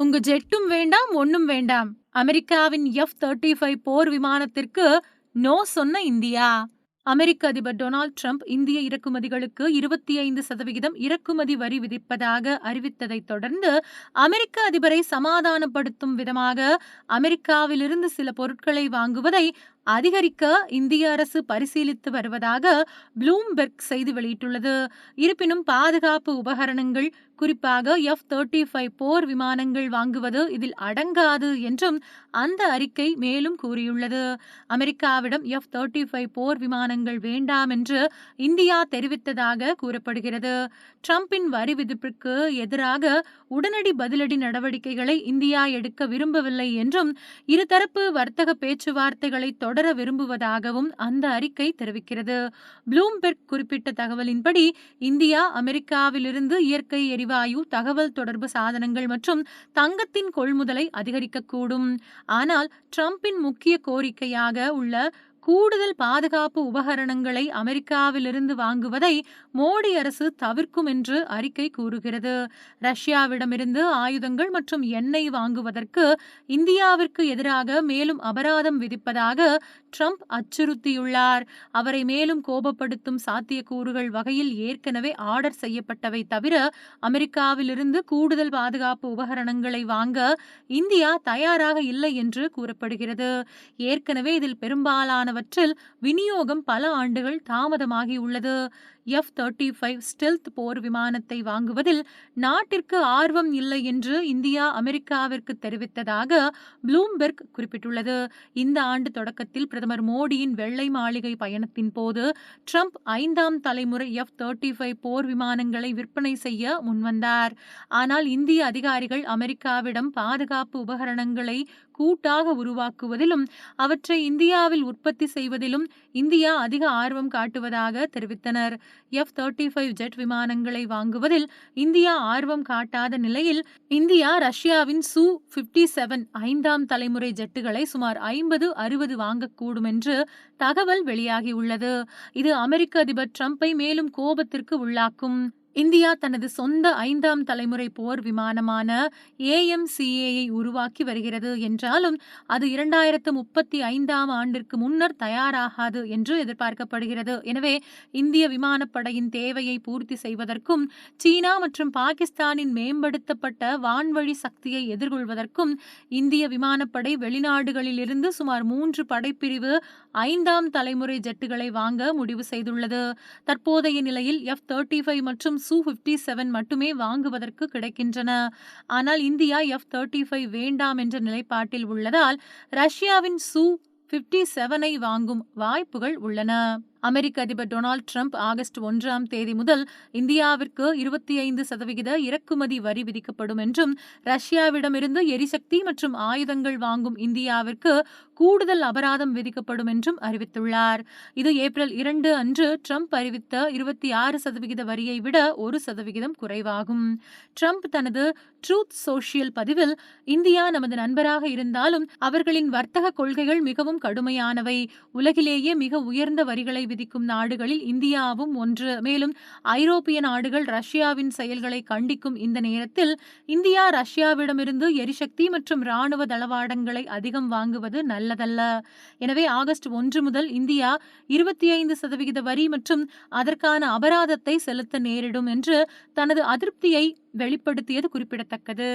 உங்க ஜெட்டும் வேண்டாம் ஒன்னும் வேண்டாம். அமெரிக்காவின் எஃப் தேர்ட்டி ஃபைவ் போர் விமானத்திற்கு நோ சொன்ன இந்தியா. அமெரிக்க அதிபர் டொனால்ட் ட்ரம்ப் இந்திய இறக்குமதிகளுக்கு இருபத்தி ஐந்து சதவிகிதம் இறக்குமதி வரி விதிப்பதாக அறிவித்ததைத் தொடர்ந்து அமெரிக்க அதிபரை சமாதானப்படுத்தும் விதமாக அமெரிக்காவிலிருந்து சில பொருட்களை வாங்குவதை அதிகரிக்க இந்திய அரசு பரிசீலித்து வருவதாக ப்ளூம்பெர்க் செய்தி வெளியிட்டுள்ளது. இருப்பினும் பாதுகாப்பு உபகரணங்கள் குறிப்பாக எஃப் தேர்ட்டி ஃபைவ் போர் விமானங்கள் வாங்குவது இதில் அடங்காது என்றும் அந்த அறிக்கை மேலும் கூறியுள்ளது. அமெரிக்காவிடம் எஃப் தேர்ட்டி ஃபைவ் போர் விமானங்கள் வேண்டாம் என்று இந்தியா தெரிவித்ததாக கூறப்படுகிறது. ட்ரம்பின் வரி விதிப்பிற்கு எதிராக உடனடி பதிலடி நடவடிக்கைகளை இந்தியா எடுக்க விரும்பவில்லை என்றும் இருதரப்பு வர்த்தக பேச்சுவார்த்தைகளை தொடர் தொடர விரும்புவதாகவும் அந்த அறிக்கை தெரிவிக்கிறது. ப்ளூம்பெர்க் குறிப்பிட்ட தகவலின்படி இந்தியா அமெரிக்காவிலிருந்து இயற்கை எரிவாயு தகவல் தொடர்பு சாதனங்கள் மற்றும் தங்கத்தின் கொள்முதலை அதிகரிக்கக்கூடும். ஆனால் ட்ரம்பின் முக்கிய கோரிக்கையாக உள்ள கூடுதல் பாதுகாப்பு உபகரணங்களை அமெரிக்காவிலிருந்து வாங்குவதை மோடி அரசு தவிர்க்கும் என்று அறிக்கை கூறுகிறது. ரஷ்யாவிடமிருந்து ஆயுதங்கள் மற்றும் எண்ணெய் வாங்குவதற்கு இந்தியாவிற்கு எதிராக மேலும் அபராதம் விதிப்பதாக ட்ரம்ப் அச்சுறுத்தியுள்ளார். அவரை மேலும் கோபப்படுத்தும் சாத்தியக்கூறுகள் வகையில் ஏற்கனவே ஆர்டர் செய்யப்பட்டவை தவிர அமெரிக்காவிலிருந்து கூடுதல் பாதுகாப்பு உபகரணங்களை வாங்க இந்தியா தயாராக இல்லை என்று கூறப்படுகிறது. ஏற்கனவே இதில் போன்றவற்றில் விநியோகம் பல ஆண்டுகள் தாமதமாகியுள்ளது எஃப் தேர்ட்டி ஃபைவ் ஸ்டெல்த் போர் விமானத்தை வாங்குவதில் நாட்டிற்கு ஆர்வம் இல்லை என்று இந்தியா அமெரிக்காவிற்கு தெரிவித்ததாக ப்ளூம்பெர்க் குறிப்பிட்டுள்ளது. இந்த ஆண்டு தொடக்கத்தில் பிரதமர் மோடியின் வெள்ளை மாளிகை பயணத்தின் போது ட்ரம்ப் ஐந்தாம் தலைமுறை எஃப் தேர்ட்டி ஃபைவ் போர் விமானங்களை விற்பனை செய்ய முன்வந்தார். ஆனால் இந்திய அதிகாரிகள் அமெரிக்காவிடம் பாதுகாப்பு உபகரணங்களை கூட்டாக உருவாக்குவதிலும் அவற்றை இந்தியாவில் உற்பத்தி செய்வதிலும் இந்தியா அதிக ஆர்வம் காட்டுவதாக தெரிவித்தனர். எஃப் தேர்ட்டி ஃபைவ் ஜெட் விமானங்களை வாங்குவதில் இந்தியா ஆர்வம் காட்டாத நிலையில் இந்தியா ரஷ்யாவின் சு பிப்டி செவன் ஐந்தாம் தலைமுறை ஜெட்டுகளை சுமார் ஐம்பது அறுபது வாங்கக்கூடும் என்று தகவல் வெளியாகியுள்ளது. இது அமெரிக்க அதிபர் டிரம்பை மேலும் கோபத்திற்கு உள்ளாக்கும். இந்தியா தனது சொந்த ஐந்தாம் தலைமுறை போர் விமானமான ஏஎம்சிஏயை உருவாக்கி வருகிறது என்றாலும் அது இரண்டாயிரத்து முப்பத்தி ஐந்தாம் ஆண்டிற்கு முன்னர் தயாராகாது என்று எதிர்பார்க்கப்படுகிறது. எனவே இந்திய விமானப்படையின் தேவையை பூர்த்தி செய்வதற்கும் சீனா மற்றும் பாகிஸ்தானின் மேம்படுத்தப்பட்ட வான்வழி சக்தியை எதிர்கொள்வதற்கும் இந்திய விமானப்படை வெளிநாடுகளிலிருந்து சுமார் மூன்று படைப்பிரிவு ஐந்தாம் தலைமுறை ஜெட்டுகளை வாங்க முடிவு செய்துள்ளது. தற்போதைய நிலையில் எஃப் தேர்ட்டி ஃபைவ் மற்றும் சு ஃபிஃப்டி செவன் மட்டுமே வாங்குவதற்கு கிடைக்கின்றன. ஆனால் இந்தியா எஃப் தேர்ட்டி ஃபைவ் வேண்டாம் என்ற நிலைப்பாட்டில் உள்ளதால் ரஷ்யாவின் சு ஃபிஃப்டி செவனை வாங்கும் வாய்ப்புகள் உள்ளன. அமெரிக்க அதிபர் டொனால்ட் ட்ரம்ப் ஆகஸ்ட் ஒன்றாம் தேதி முதல் இந்தியாவிற்கு இருபத்தி ஐந்து சதவிகித இறக்குமதி வரி விதிக்கப்படும் என்றும் ரஷ்யாவிடமிருந்து எரிசக்தி மற்றும் ஆயுதங்கள் வாங்கும் இந்தியாவிற்கு கூடுதல் அபராதம் விதிக்கப்படும் என்றும் அறிவித்துள்ளார். இது ஏப்ரல் இரண்டு அன்று ட்ரம்ப் அறிவித்த இருபத்தி ஆறு சதவிகித வரியை விட ஒரு சதவிகிதம் குறைவாகும். ட்ரம்ப் தனது ட்ரூத் சோஷியல் பதிவில் இந்தியா நமது நண்பராக இருந்தாலும் அவர்களின் வர்த்தக கொள்கைகள் மிகவும் கடுமையானவை. உலகிலேயே மிக உயர்ந்த வரிகளை விதிக்கும் நாடுகளில் இந்தியாவும் ஒன்று. மேலும் ஐரோப்பிய நாடுகள் ரஷ்யாவின் செயல்களை கண்டிக்கும் இந்த நேரத்தில் இந்தியா ரஷ்யாவிடமிருந்து எரிசக்தி மற்றும் ராணுவ தளவாடங்களை அதிகம் வாங்குவது நல்லதல்ல. எனவே ஆகஸ்ட் ஒன்று முதல் இந்தியா இருபத்தி ஐந்து சதவிகித வரி மற்றும் அதற்கான அபராதத்தை செலுத்த நேரிடும் என்று தனது அதிருப்தியை வெளிப்படுத்தியது குறிப்பிடத்தக்கது.